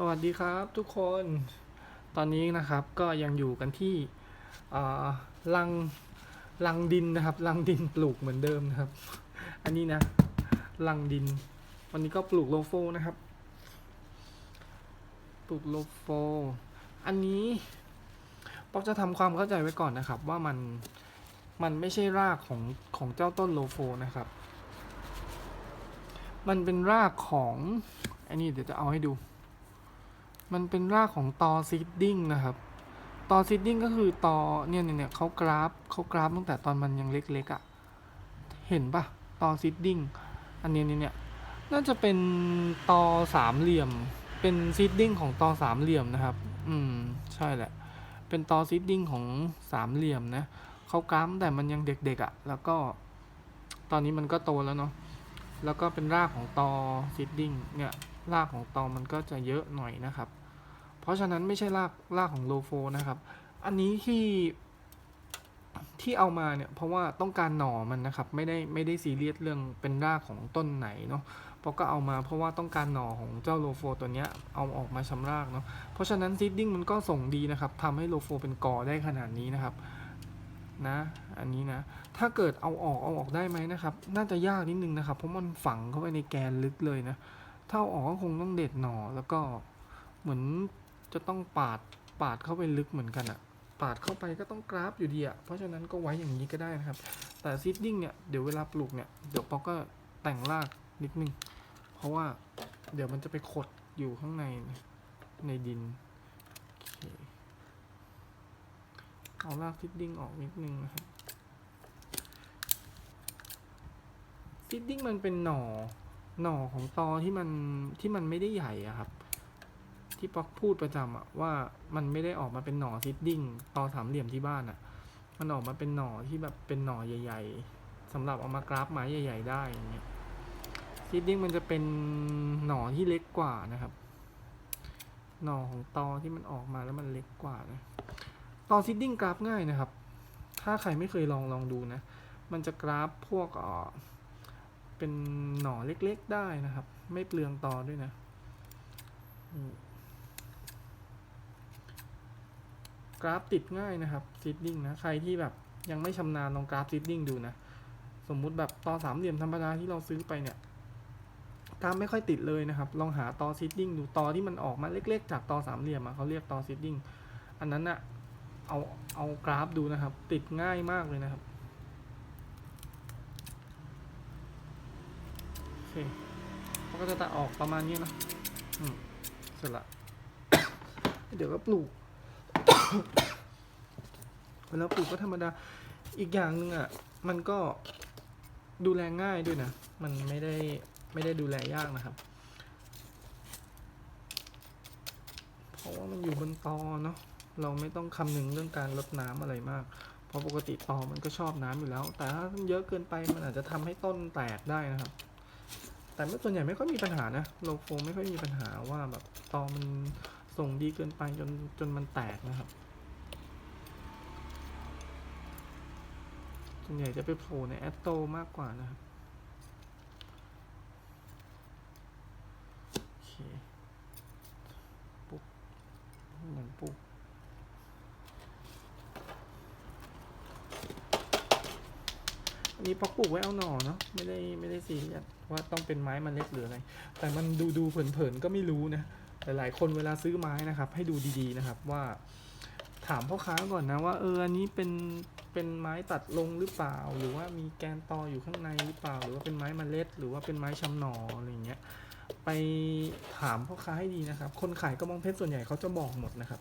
สวัสดีครับทุกคน ตอนนี้นะครับก็ยังอยู่กันที่ลังลังดินนะครับลังดินปลูกเหมือนเดิมนะครับ อันนี้นะลังดิน วันนี้ก็ปลูกโลโฟนะครับ ปลูกโลโฟ อันนี้ป๊อกจะทำความเข้าใจไว้ก่อนนะครับ ว่ามันมันไม่ใช่รากของของเจ้าต้นโลโฟนะครับ มันเป็นรากของอันนี้เดี๋ยวจะเอาให้ดู มันเป็นรากของตอซีดดิ้งนะครับ ตอซีดดิ้งก็คือตอเนี่ยเนี่ยเนี่ยเขากราฟเขากราฟตั้งแต่ตอนมันยังเล็กๆอะ่ะ เห็นปะตอซีดดิ้งอันนี้เนี่ยเนี่ยน่าจะเป็นตอสามเหลี่ยม เป็นซีดดิ้งของตอสามเหลี่ยมนะครับ อืม ใช่แหละ เป็นตอซีดดิ้งของสามเหลี่ยมนะเขากราฟแต่มันยังเด็กๆอะ่ะ แล้วก็ ตอนนี้มันก็โตแล้วเนาะ แล้วก็เป็นรากของตอซีดดิ้งเนี่ย รากของตอมันก็จะเยอะหน่อยนะครับ เพราะฉะนั้นไม่ใช่รากรากของโลโฟนะครับ อันนี้ที่ที่เอามาเนี่ยเพราะว่าต้องการหน่อมันนะครับ ไม่ได้ไม่ได้ซีเรียสเรื่องเป็นรากของต้นไหนเนาะเพราะก็เอามาเพราะว่าต้องการหน่อของเจ้าโลโฟตัวเนี้ยเอาออกมาชำรากเนาะเพราะฉะนั้นซีดดิ้งมันก็ส่งดีนะครับทำให้โลโฟเป็นกอได้ขนาดนี้นะครับนะ อันนี้นะ ถ้าเกิดเอาออกเอาออกได้ไหมนะครับ น่าจะยากนิดนึงนะครับ เพราะมันฝังเข้าไปในแกนลึกเลยนะ ถ้าอาออกก็คงต้องเด็ดหน่อแล้วก็เหมือนจะต้องปาดปาดเข้าไปลึกเหมือนกันอะปาดเข้าไปก็ต้องกราฟอยู่ดีอะเพราะฉะนั้นก็ไว้อย่างนี้ก็ได้นะครับ แต่ซีดดิ้งเนี่ยเดี๋ยวเวลาปลูกเนี่ยเดี๋ยวปอกก็แต่งรากนิดนึง เพราะว่าเดี๋ยวมันจะไปขดอยู่ข้างในในดิน เอารากซีดดิ้งออกนิดนึงนะครับซีดดิ้งมันเป็นหน่อ หน่อของตอที่มันที่มันไม่ได้ใหญ่อะครับ ที่ป๊อกพูดประจำอะว่ามันไม่ได้ออกมาเป็นหน่อซิดดิ้งตอสามเหลี่ยมที่บ้านอะมันออกมาเป็นหน่อที่แบบเป็นหน่อใหญ่ ๆสำหรับเอามากราฟไม้ใหญ่ ๆ ได้อย่างเงี้ยซิดดิ้งมันจะเป็นหน่อที่เล็กกว่านะครับ หน่อของตอที่มันออกมาแล้วมันเล็กกว่านะตอซิดดิ้งกราฟง่ายนะครับ ถ้าใครไม่เคยลองลองดูนะ มันจะกราฟพวกอ่อ เป็นหน่อเล็กๆได้นะครับ ไม่เปลืองตอด้วยนะกราฟติดง่ายนะครับซีดดิ้งนะ ใครที่แบบยังไม่ชำนาญลองกราฟซีดดิ้งดูนะ สมมุติแบบตอสามเหลี่ยมธรรมดาที่เราซื้อไปเนี่ยกราฟไม่ค่อยติดเลยนะครับ ลองหาตอซีดดิ้งดูตอที่มันออกมาเล็ก ๆ จากตอสามเหลี่ยมเขาเรียกตอซีดดิ้งอันนั้นอะเอาเอากราฟดูนะครับ ติดง่ายมากเลยนะครับ เคเขาก็จะตัดออกประมาณนี้นะอืมเสร็จละ เดี๋ยวก็ปลูกเวลาปลูกก็ธรรมดา อีกอย่างหนึ่งอะ มันก็ดูแลง่ายด้วยนะ มันไม่ได้ไม่ได้ดูแลยากนะครับ เพราะว่ามันอยู่บนตอเนาะ เราไม่ต้องคำนึงเรื่องการลดน้ำอะไรมาก เพราะปกติตอมันก็ชอบน้ำอยู่แล้ว แต่ถ้ามันเยอะเกินไปมันอาจจะทำให้ต้นแตกได้นะครับ แต่ไม่ส่วนใหญ่ไม่ค่อยมีปัญหานะโลโฟไม่ค่อยมีปัญหาว่าแบบตอมันส่งดีเกินไปจนจนมันแตกนะครับส่วนใหญ่จะไปโผล่ในแอตโตมากกว่านะครับโอเคปุ๊บเหมือนปุ๊บอันนี้พอปลูกไว้เอาหน่อเนาะไม่ได้ไม่ได้ซีเรียส ว่าต้องเป็นไม้มันเล็กหรืออะไร แต่มันดูดูเผินๆก็ไม่รู้นะหลายๆคนเวลาซื้อไม้นะครับ ให้ดูดีๆนะครับว่า ถามพ่อค้าก่อนนะว่าเอออันนี้เป็นเป็นไม้ตัดลงหรือเปล่า หรือว่ามีแกนตออยู่ข้างในหรือเปล่า หรือว่าเป็นไม้มเมล็ด หรือว่าเป็นไม้ชำหนออะไรเงี้ยไปถามพ่อค้าให้ดีนะครับ คนขายกระบองเพชรส่วนใหญ่เขาจะบอกหมดนะครับ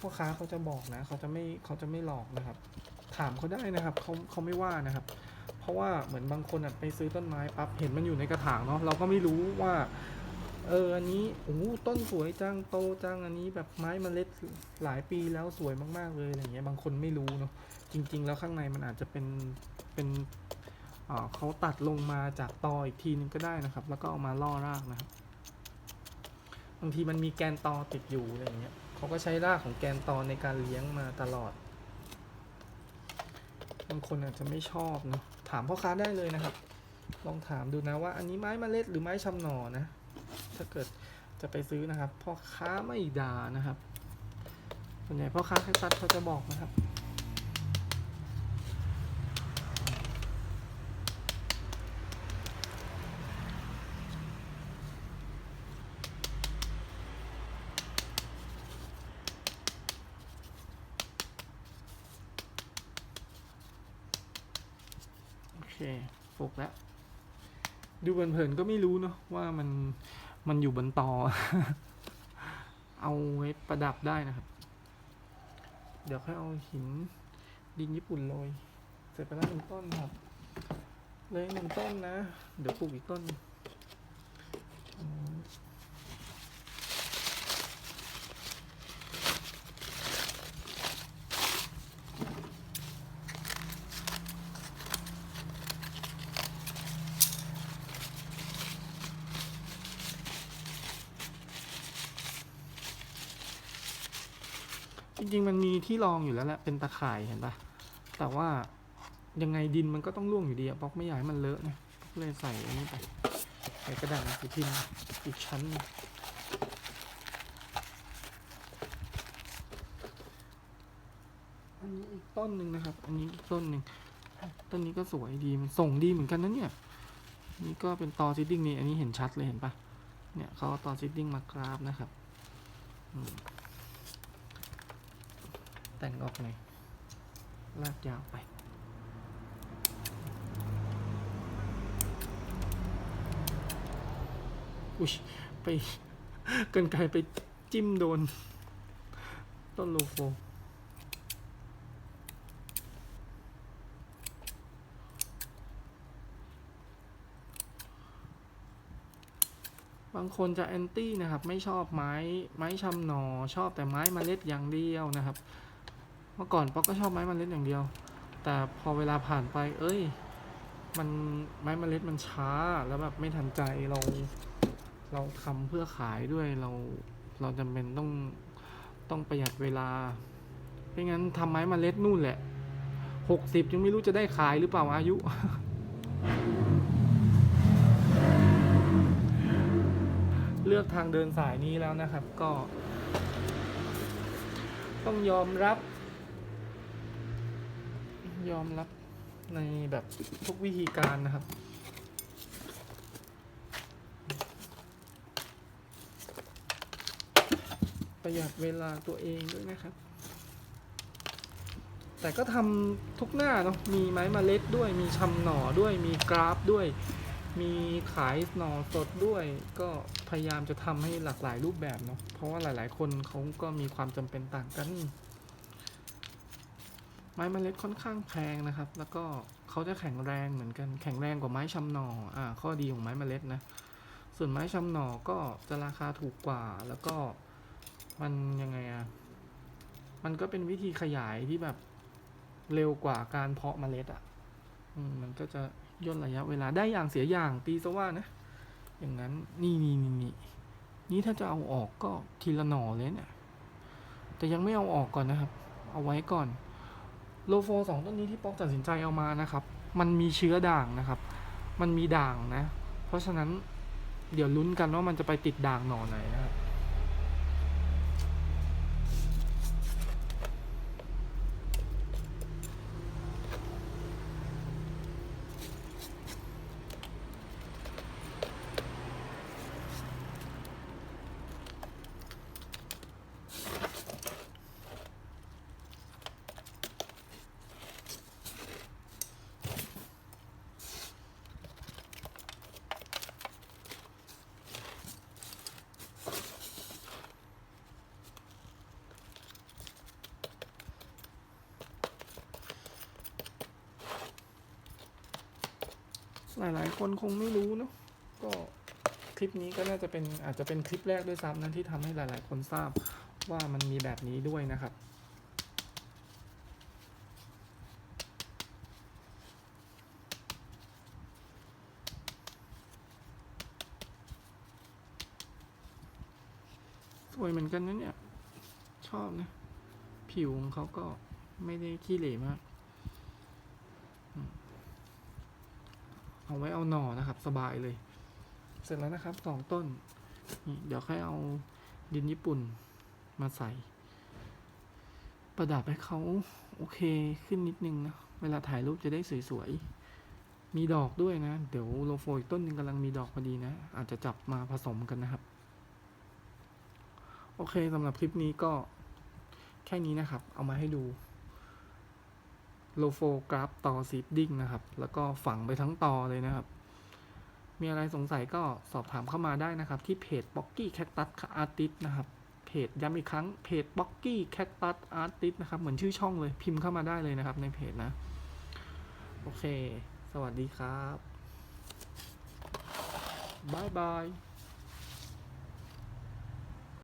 พ่อค้าเขาจะบอกนะเขาจะไม่เขาจะไม่หลอกนะครับ ถามเขาได้นะครับเขาเขาไม่ว่านะครับ เพราะว่าเหมือนบางคนอะไปซื้อต้นไม้ปั๊บเห็นมันอยู่ในกระถางเนาะเราก็ไม่รู้ว่า เอออันนี้โอ้ต้นสวยจังโตจังอันนี้แบบไม้เมล็ดหลายปีแล้วสวยมากๆเลยอะไรเงี้ยบางคนไม่รู้เนาะจริง ๆ แล้วข้างในมันอาจจะเป็นเป็นเขาตัดลงมาจากตออีกทีนึงก็ได้นะครับ แล้วก็เอามาล่อรากนะครับบางทีมันมีแกนตอติดอยู่อะไรเงี้ยเขาก็ใช้รากของแกนตอในการเลี้ยงมาตลอดบางคนอาจจะไม่ชอบเนาะ ถามพ่อค้าได้เลยนะครับ ลองถามดูนะว่าอันนี้ไม้เมล็ดหรือไม้ชำหนอนะ ถ้าเกิดจะไปซื้อนะครับ พ่อค้าไม่ด่านะครับ ส่วนใหญ่พ่อค้าแคคตัสเขาจะบอกนะครับ คฝกแล้วดูเพลินๆก็ไม่รู้เนาะว่ามันมันอยู่บนตอ เอาไว้ประดับได้นะครับ เดี๋ยวค่อยเอาหินดินญี่ปุ่นโรยเสร็จไปแล้วหนึ่งต้นครับ เลยหนึ่งต้นนะ เดี๋ยวปลูกอีกต้น ริง ๆ มันมีที่รองอยู่แล้วแหละเป็นตะข่ายเห็นปะแต่ว่ายังไงดินมันก็ต้องร่วงอยู่ดีอะป๊อกไม่อยากให้มันเลอะนะเลยใส่อันนี้ไปใส่กระดาษหนังสือพิมพ์อีกชั้นอันนี้อีกต้นหนึ่งนะครับ อันนี้อีกต้นหนึ่งต้นนี้ก็สวยดีมันส่งดีเหมือนกันนะเนี่ยนี่ก็เป็นตอซิดดิ้งนี่อันนี้เห็นชัดเลยเห็นปะเนี่ยเขาเอาตอซิดดิ้งมากราฟนะครับ อืม แต่งออกหน่อยลากยาวไป อุ้ยไปกันไกลไปจิ้มโดน ต้นโลโฟบางคนจะแอนตี้นะครับ ไม่ชอบไม้ไม้ชำหนอชอบแต่ไม้เมล็ดอย่างเดียวนะครับ มื่อก่อนป๊อกก็ชอบไม้เมล็ดอย่างเดียว แต่พอเวลาผ่านไป เอ้ย มันไม้เมล็ดมันช้าแล้วแบบไม่ทันใจเรา เราทำเพื่อขายด้วยเราเราจำเป็นต้องต้องประหยัดเวลาไม่งั้นทำไม้เมล็ดนู่นแหละหกสิบยังไม่รู้จะได้ขายหรือเปล่าอายุเลือกทางเดินสายนี้แล้วนะครับก็ ต้องยอมรับ ยอมรับในแบบทุกวิธีการนะครับ ประหยัดเวลาตัวเองด้วยนะครับ แต่ก็ทำทุกหน้าเนาะมีไม้มเมล็ดด้วย มีชำหน่อด้วยมีกราฟด้วย มีขายหน่อสดด้วย ก็พยายามจะทำให้หลากหลายรูปแบบเนาะเพราะว่าหลายๆ คนเขาก็มีความจำเป็นต่างกัน ม้เมล็ดค่อนข้างแพงนะครับ แล้วก็เขาจะแข็งแรงเหมือนกัน แข็งแรงกว่าไม้ชำหนออ่า ข้อดีของไม้เมล็ดนะ ส่วนไม้ชำหนอก็จะราคาถูกกว่า แล้วก็มันยังไงอะมันก็เป็นวิธีขยายที่แบบเร็วกว่าการเพาะเมล็ดอะมมันก็จะย่นระยะเวลาได้อย่างเสียอย่างตีซะว่านะ อย่างนั้นนี่นี่นี่นี่นี่ถ้าจะเอาออกก็ทีละหน่อเลยเนี่ยแต่ยังไม่เอาออกก่อนนะครับ เอาไว้ก่อน โลโฟสองต้นนี้ที่ป๊อกตัดสินใจเอามานะครับ มันมีเชื้อด่างนะครับ มันมีด่างนะ เพราะฉะนั้นเดี๋ยวลุ้นกันว่ามันจะไปติดด่างหน่อไหนนะครับ หลายๆ คนคงไม่รู้เนาะก็คลิปนี้ก็น่าจะเป็นอาจจะเป็นคลิปแรกด้วยซ้ำนะที่ทำให้หลายๆ คนทราบว่ามันมีแบบนี้ด้วยนะครับสวยเหมือนกันนะเนี่ย ชอบนะ ผิวของเขาก็ไม่ได้ขี้เหร่มาก เอาไว้เอาหน่อนะครับ สบายเลย เสร็จแล้วนะครับสองต้นนี่เดี๋ยวค่อยเอาดินญี่ปุ่นมาใส่ ประดับให้เขาโอเคขึ้นนิดนึงนะ เวลาถ่ายรูปจะได้สวยๆ มีดอกด้วยนะ เดี๋ยวโลโฟอีกต้นหนึ่งกำลังมีดอกพอดีนะ อาจจะจับมาผสมกันนะครับ โอเคสำหรับคลิปนี้ก็แค่นี้นะครับ เอามาให้ดู โลโฟกราฟต่อซีดดิ้งนะครับ แล้วก็ฝังไปทั้งต่อเลยนะครับ มีอะไรสงสัยก็สอบถามเข้ามาได้นะครับ ที่เพจ b o c k y Cactus Artist นะครับ เพจย้ำอีกครั้งเพจ b o c k y Cactus Artist นะครับ เหมือนชื่อช่องเลยพิมพ์เข้ามาได้เลยนะครับในเพจนะ โอเค สวัสดีครับบายบาย